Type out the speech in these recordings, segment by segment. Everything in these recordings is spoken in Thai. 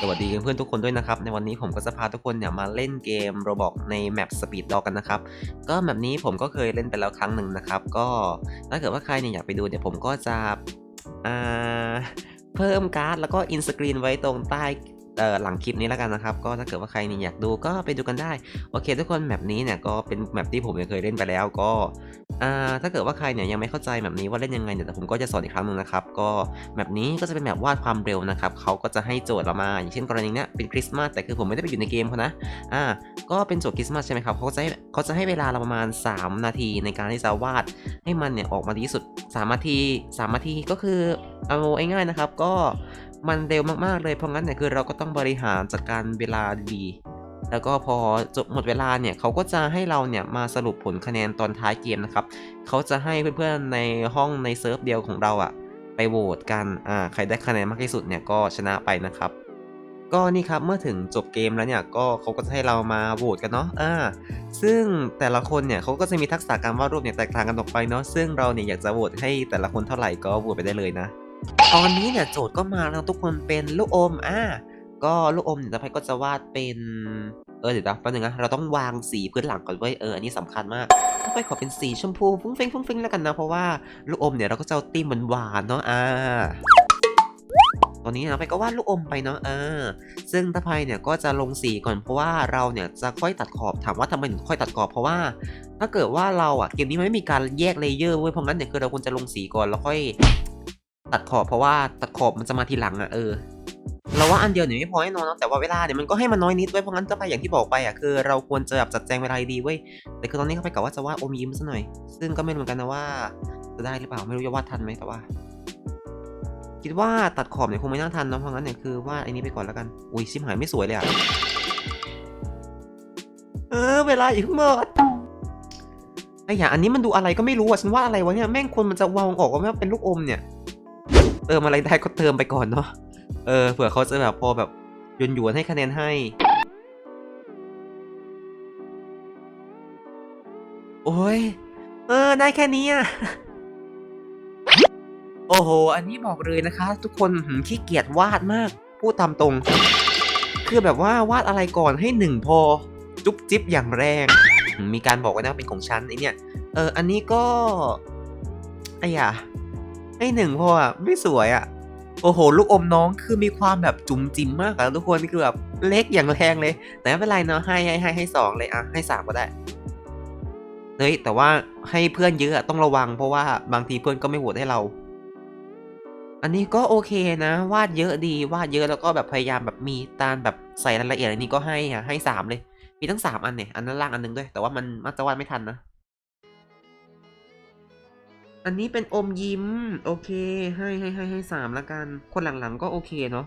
สวัสดีเพื่อนๆทุกคนด้วยนะครับ ในวันนี้ผมก็จะพาทุกคนเนี่ยมาเล่นเกมโรบอกในแมป Speed Dog กันนะครับ ก็แมปนี้ผมก็เคยเล่นไปแล้วครั้งหนึ่งนะครับ ก็ถ้าเกิดว่าใครเนี่ยอยากไปดูเดี๋ยวผมก็จะเพิ่มการ์ดแล้วก็อินสกรีนไว้ตรงใต้หลังคลิปนี้แล้วกันนะครับ ก็ถ้าเกิดว่าใครเนี่ยอยากดูก็ไปดูกันได้ โอเค ทุกคนแมปนี้เนี่ยก็เป็นแมปที่ผมเคยเล่นไปแล้ว ก็ ถ้าเกิดว่าใครเนี่ยยังไม่เข้าใจแมปนี้ว่าเล่นยังไงเนี่ยแต่ผมก็จะสอนอีกครั้งหนึ่งนะครับ ก็แมปนี้ก็จะเป็นแมปวาดความเร็วนะครับเขาก็จะให้โจทย์เรามา อย่างเช่นกรณีเนี้ยเป็นคริสต์มาสแต่คือผมไม่ได้ไปอยู่ในเกมเขานะอ่าก็เป็นโจทย์คริสต์มาสใช่ไหมครับเขาจะให้เขาจะให้เวลาเราประมาณ 3 นาทีในการที่จะวาดให้มันเนี่ยออกมาดีที่สุด3นาที3นาทีก็คือเอาง่ายๆนะครับ ก็มันเร็วมากๆเลยเพราะงั้นเนี่ยคือเราก็ต้องบริหารจัดการเวลาดี แล้วก็พอจบหมดเวลาเนี่ยเขาก็จะให้เราเนี่ยมาสรุปผลคะแนนตอนท้ายเกมนะครับเขาจะให้เพื่อนๆในห้องในเซิร์ฟเดียวของเราอะไปโหวตกันอ่าใครได้คะแนนมากที่สุดเนี่ยก็ชนะไปนะครับก็นี่ครับเมื่อถึงจบเกมแล้วเนี่ยก็เขาก็จะให้เรามาโหวตกันเนาะอ่าซึ่งแต่ละคนเนี่ยเขาก็จะมีทักษะการวาดรูปเนี่ยแตกต่างกันออกไปเนาะซึ่งเราเนี่ยอยากจะโหวตให้แต่ละคนเท่าไหร่ก็โหวตไปได้เลยนะ ตอนนี้เนี่ยโจทย์ก็มาแล้วทุกคนเป็นลูกอมอ่า ก็ลูกอมเนี่ยต่อไปก็จะวาดเป็นเออเดี๋ยวนะแป๊บนึงนะเราต้องวางสีพื้นหลังก่อนเว้ยเอออันนี้สำคัญมากต่อไปขอเป็นสีชมพูฟุ้งฟิ้งฟุ้งฟิ้งแล้วกันนะเพราะว่าลูกอมเนี่ยเราก็จะเอาตีมหวานๆเนาะอ่าตอนนี้เราไปก็วาดลูกอมไปเนาะเออ ซึ่งตะไพเนี่ยก็จะลงสีก่อนเพราะว่าเราเนี่ยจะค่อยตัดขอบถามว่าทำไมถึงค่อยตัดขอบเพราะว่า ถ้าเกิดว่าเราอะเกมนี้มันไม่มีการแยกเลเยอร์เว้ยเพราะงั้นเนี่ยคือเราควรจะลงสีก่อนแล้วค่อย ตัดขอบเพราะว่าตัดขอบมันจะมาทีหลังอะเออ เราว่าอันเดียวเนี่ยไม่พอแน่นอนนะแต่ว่าเวลาเนี่ยมันก็ให้มันน้อยนิดไว้ยเพราะงั้นจะไปอย่างที่บอกไปอะคือเราควรจะแบบจัดแจงเวลาดีเว้ยแต่คือตอนนี้เขาไปกะว่าจะวาดอมยิ้มซะหน่อย ซึ่งก็ไม่รู้เหมือนกันนะว่า จะได้หรือเปล่าไม่รู้จะวาดทันไหมแต่ว่า คิดว่าตัดขอบเนี่ยคงไม่น่าทันเนะเพราะงั้นเนี่ยคือวาดไอ้นี้ไปก่อนแล้วกันอุ้ยชิมหายไม่สวยเลยอะเออเวลาอีกหมดไอ้อย่างอันนี้มันดูอะไรก็ไม่รู้อะฉันว่าอะไรวะเนี่ยแม่งคนมันจะวางออกว่ามันเป็นลูกอมเนี่ย เติมอะไรได้ก็เติมไปก่อนเนาะ เออเผื่อเขาจะแบบพอแบบยวนยวนให้คะแนนให้ โอ้ย เออ ได้แค่นี้อะ โอ้โห อันนี้บอกเลยนะคะ ทุกคนขี้เกียจวาดมาก พูดตามตรง คือแบบว่าวาดอะไรก่อนให้หนึ่งพอ จุ๊บจิ๊บอย่างแรง มีการบอกไว้นะว่าเป็นของฉันไอเนี่ย เออ อันนี้ก็ไอ้ยะให้หนึ่งพออะ ไม่สวยอะ โอ้โห ลูกอมน้องคือมีความแบบจุ๋มจิ๋มมากอะทุกคนนี่คือแบบเล็กอย่างแรงเลย แต่ไม่เป็นไรเนาะให้ให้ให้ให้สองเลยอะให้สามก็ได้เฮ้ยแต่ว่าให้เพื่อนเยอะต้องระวังเพราะว่าบางทีเพื่อนก็ไม่โหวตให้เรา อันนี้ก็โอเคนะ วาดเยอะดีวาดเยอะแล้วก็แบบพยายามแบบมีตาแบบใส่รายละเอียดอันนี้ก็ให้อะให้สามเลย มีทั้งสามอันเนี่ยอันนั้นล่างอันหนึงด้วย แต่ว่ามันมักจะวาดไม่ทันนะ อันนี้เป็นอมยิ้ม โอเค ให้ให้ให้ให้สามละกัน คนหลังๆก็โอเคเนาะ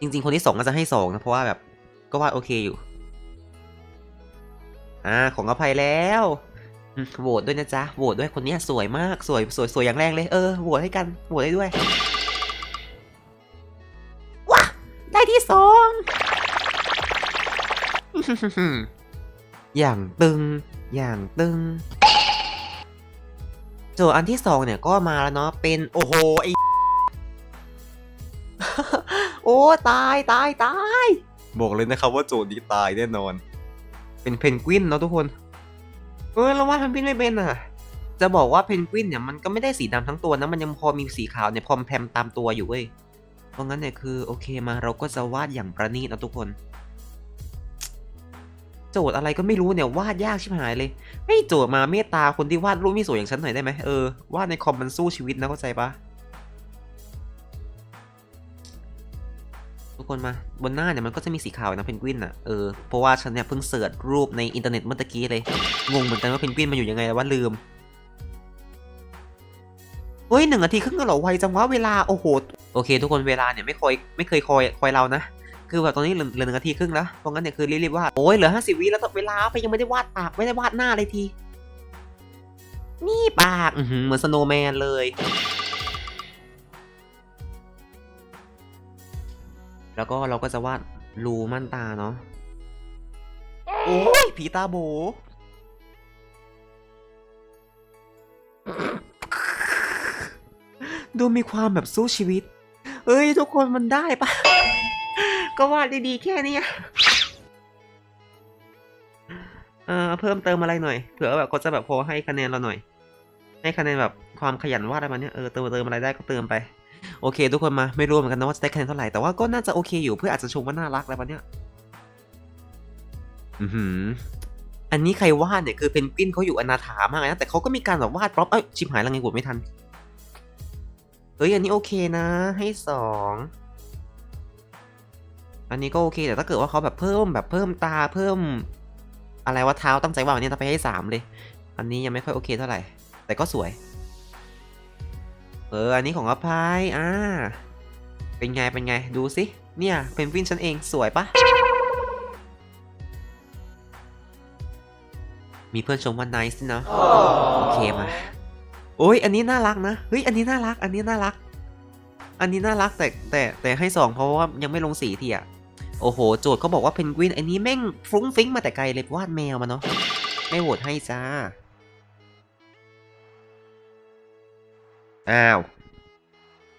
จริง ๆ คนที่สองก็จะให้สองนะ เพราะว่าแบบก็ว่าโอเคอยู่ อ่า ของอภัยแล้วโหวตด้วยนะจ๊ะโหวตด้วยคนนี้สวยมากสวยสวยสวยอย่างแรงเลยเออโหวตให้กันโหวตให้ด้วยว้าได้ที่สองอย่างตึง อย่างตึง โจทย์อันที่สองเนี่ยก็มาแล้วเนาะเป็นโอ้โหไอโอ้ตายตายตายบอกเลยนะครับว่าโจทย์นี้ตายแน่นอน เป็นเพนกวินเนาะทุกคนเออเราว่าเพนกวินไม่เป็นอะ จะบอกว่าเพนกวินเนี่ยมันก็ไม่ได้สีดำทั้งตัวนะมันยังพอมีสีขาวเนี่ยพอมแพมตามตัวอยู่เว้ยเพราะงั้นเนี่ยคือโอเคมาเราก็จะวาดอย่างประณีตนะทุกคน โจทย์อะไรก็ไม่รู้เนี่ยวาดยากชิบหายเลยให้โจทย์มาเมตตาคนที่วาดรูปไม่สวยอย่างฉันหน่อยได้ไหมเออวาดในคอมมันสู้ชีวิตนะเข้าใจปะทุกคนมาบนหน้าเนี่ยมันก็จะมีสีขาวนะเพนกวินอะเออเพราะว่าฉันเนี่ยเพิ่งเสิร์ชรูปในอินเทอร์เน็ตเมื่อกี้เลยงงเหมือนกันว่าเพนกวินมันอยู่ยังไงแล้วว่าลืมเฮ้ยหนึ่งนาทีครึ่งก็เหรอไวจังวะเวลาโอ้โหโอเค ทุกคนเวลาเนี่ยไม่คอยไม่เคยคอยคอยเรานะ คือแบบตอนนี้เหลือเหลือหนึ่งนาทีครึ่งแล้วเพราะงั้นเนี่ยคือรีบๆวาดโอ้ยเหลือห้าสิบวิแล้วเวลาไปยังไม่ได้วาดปากไม่ได้วาดหน้าเลยที นี่ปากอื้อหือเหมือนสโนว์แมนเลย แล้วก็เราก็จะวาดรูม่านตาเนาะโอ้ยผีตาโบ ดูมีความแบบสู้ชีวิต เอ้ย ทุกคนมันได้ปะ ก็วาดดีๆ แค่นี้เออเพิ่มเติมอะไรหน่อยเผื่อแบบก็จะแบบพอให้คะแนนเราหน่อย ให้คะแนนแบบความขยันวาดอะไรมาเนี้ยเออเติมเติมอะไรได้ก็เติมไปโอเค ทุกคนมาไม่รู้เหมือนกันนะว่าจะได้คะแนนเท่าไหร่แต่ว่าก็น่าจะโอเคอยู่เพื่ออาจจะชมว่าน่ารักอะไรประเนี้ยอือหืออันนี้ใครวาดเนี่ยคือเพนกวินเขาอยู่อนาถามากนะแต่เขาก็มีการแบบวาดพร็อพเอ้ยชิบหายแล้วไงกดไม่ทันเฮ้ยอันนี้โอเคนะ ให้สอง อันนี้ก็โอเค แต่ถ้าเกิดว่าเขาแบบเพิ่มแบบเพิ่มตาเพิ่ม อะไรว่าเท้าตั้งใจว่าอันนี้จะไปให้สามเลย อันนี้ยังไม่ค่อยโอเคเท่าไหร่ แต่ก็สวย เออ อันนี้ของอภัยอ่า เป็นไง เป็นไง ดูสิ เนี่ยเพนกวินฉันเองสวยปะ มีเพื่อนชมว่า nice เนาะ โอเคมาโอ้ย อันนี้น่ารักนะ เฮ้ย อันนี้น่ารัก อันนี้น่ารัก อันนี้น่ารักแต่แต่แต่ให้สองเพราะว่ายังไม่ลงสีทีอะ โอ้โห โจทย์เขาบอกว่าเพนกวินอันนี้แม่งฟรุ้งฟิ้งมาแต่ไกลเลยวาดแมวมาเนาะไม่โหวตให้จ้า อ้าว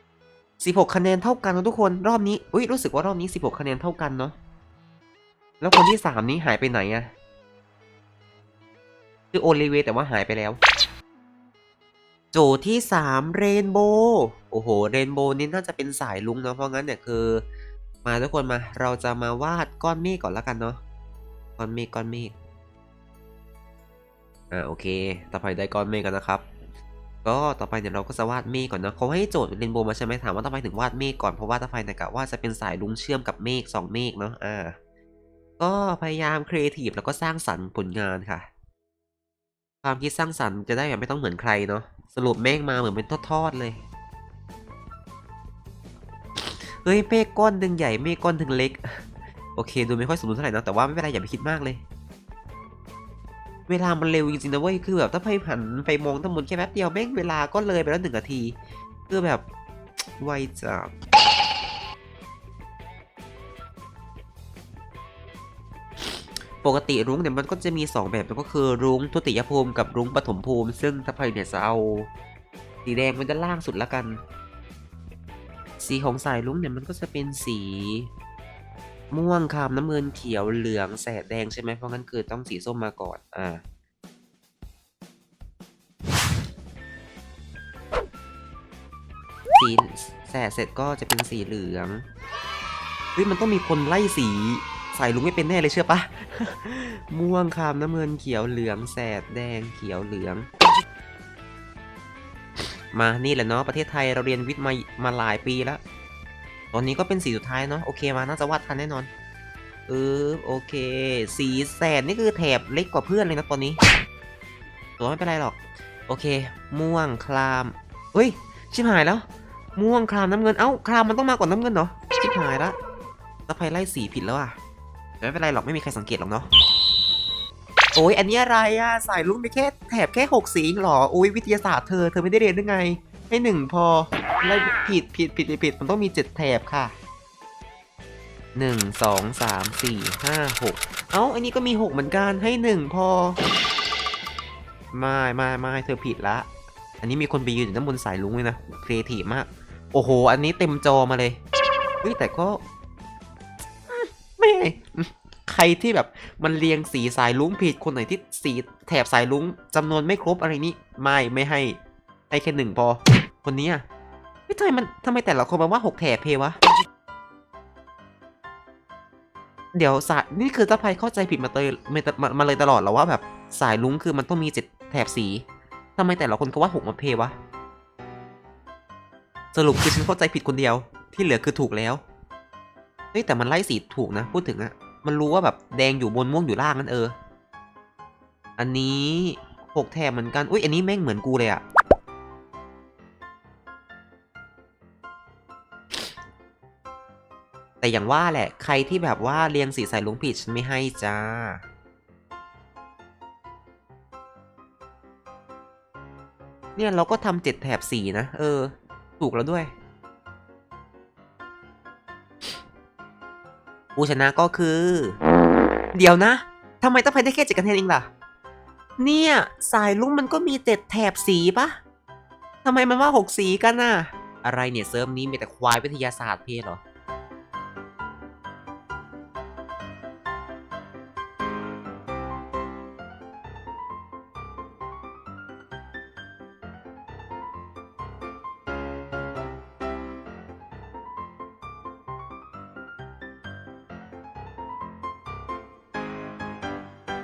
16 คะแนนเท่ากันนะทุกคนรอบนี้ อุ้ยรู้สึกว่ารอบนี้ 16 คะแนนเท่ากันเนาะแล้วคนที่ 3 นี้หายไปไหนอะคือโอลิเวแต่ว่าหายไปแล้ว โจที่3เรนโบว์โอ้โหเรนโบว์นี่น่าจะเป็นสายลุงเนาะเพราะงั้นเนี่ยคือ มาทุกคนมา เราจะมาวาดก้อนเมฆก่อนแล้วกันเนาะ ก้อนเมฆก้อนเมฆ อ่าโอเค ต่อไปได้ก้อนเมฆกันนะครับ ก็ต่อไปเนี่ยเราก็จะวาดเมฆก่อนนะเขาให้โจทย์เรนโบว์มาใช่ไหมถามว่าทำไมถึงวาดเมฆก่อนเพราะว่าตาไฟเนี่ยกะว่าจะเป็นสายลุงเชื่อมกับเมฆสองเมฆเนาะ อ่า ก็พยายามครีเอทีฟแล้วก็สร้างสรรค์ผลงานค่ะ ความคิดสร้างสรรค์จะได้แบบไม่ต้องเหมือนใครเนาะ สรุปเมฆมาเหมือนเป็นทอดๆเลย เฮ้ยเมฆก้อนหนึ่งใหญ่เมฆก้อนหนึ่งเล็ก โอเคดูไม่ค่อยสมดุลเท่าไหร่นะแต่ว่าไม่เป็นไรอย่าไปคิดมากเลย เวลามันเร็วจริงๆนะเว้ยคือแบบถ้าไปหันไปมองทั้งหมดแค่แป๊บเดียวแม่งเวลาก็เลยไปแล้วหนึ่งนาทีคือแบบไวจัดปกติรุ้งเนี่ยมันก็จะมี 2 แบบก็คือรุ้งทุติยภูมิกับรุ้งปฐมภูมิ ซึ่งถ้าใครเนี่ยจะเอาสีแดงมันจะล่างสุดละกัน สีของสายรุ้งเนี่ยมันก็จะเป็นสี ม่วงคามน้ำเงินเขียวเหลืองแสดแดงใช่ไหมเพราะงั้นคือต้องสีส้มมาก่อนอ่าสีแสดเสร็จก็จะเป็นสีเหลืองเฮ้ยมันต้องมีคนไล่สีใส่ลุงไม่เป็นแน่เลยเชื่อปะม่วงคามน้ำเงินเขียวเหลืองแสดแดงเขียวเหลือง มานี่แหละเนาะประเทศไทยเราเรียนวิทย์มามาหลายปีแล้วตอนนี้ก็เป็นสีสุดท้ายเนาะโอเคมาน่าจะวาดทันแน่นอนเออโอเค สีแสดนี่คือแถบเล็กกว่าเพื่อนเลยนะตอนนี้ตัวไม่เป็นไรหรอก โอเค ม่วงครามเฮ้ยชิบหายแล้ว ม่วงครามน้ำเงินเอ้าครามมันต้องมาก่อนน้ำเงินเหรอชิบหายละตะไคร้ไล่สีผิดแล้วอะไม่เป็นไรหรอกไม่มีใครสังเกตหรอกเนาะ โอ้ยอันนี้อะไรอะสายลุงไปแค่แถบแค่หกสีหรอโอ้ยวิทยาศาสตร์เธอเธอไม่ได้เรียนได้ไงให้หนึ่งพอไล่ผิดผิดผิดผิดผิดมันต้องมีเจ็ดแถบค่ะหนึ่งสองสามสี่ห้าหกเอ้าอันนี้ก็มีหกเหมือนกันให้หนึ่งพอ ไม่ไม่ไม่เธอผิดละ อันนี้มีคนไปยืนอยู่ด้านบนสายลุงเลยนะครีเอทีฟมาก โอ้โห อันนี้เต็มจอมาเลยเฮ้ยแต่ก็ ครที่แบบมันเรียงสีสายลุงผิดคนไหนที่สีแถบสายลุงจำนวนไม่ครบอะไรนี้ไม่ไม่ให้ให้แค่หนึ่งพอ คนนี้อะไม่ทำไมมันทำไมแต่ละคนมาว่าหกแถบเพวะเดี๋ยวสายนี่คือตาไพเข้าใจผิดมาเตยมามาเลยตลอดเหรอว่าแบบสายลุงคือมันต้องมีเจ็ดแถบสีทำไมแต่ละคนก็ว่าหกมาเพวะสรุปคือฉันเข้าใจผิดคนเดียวที่เหลือคือถูกแล้วเฮ้ยแต่มันไล่สีถูกนะ พูดถึงอะ มันรู้ว่าแบบแดงอยู่บนม่วงอยู่ล่างนั่นเออ อันนี้หกแถบเหมือนกัน อุ้ยอันนี้แม่งเหมือนกูเลยอะแต่อย่างว่าแหละ ใครที่แบบว่าเรียงสีใสายลุงผิดฉันไม่ให้จ้า เนี่ยเราก็ทำเจ็ดแถบสีนะ เออ ถูกแล้วด้วย ผู้ชนะก็คือ เดี๋ยวนะทำไมต้องไปได้แค่เจ็ดคะแนนเองล่ะ เนี่ย สายลุงมันก็มีเจ็ดแถบสีปะทำไมมันว่าหกสีกันน่ะออะไรเนี่ยเซิร์ฟนี้มีแต่ควายวิทยาศาสตร์เพศเหรอ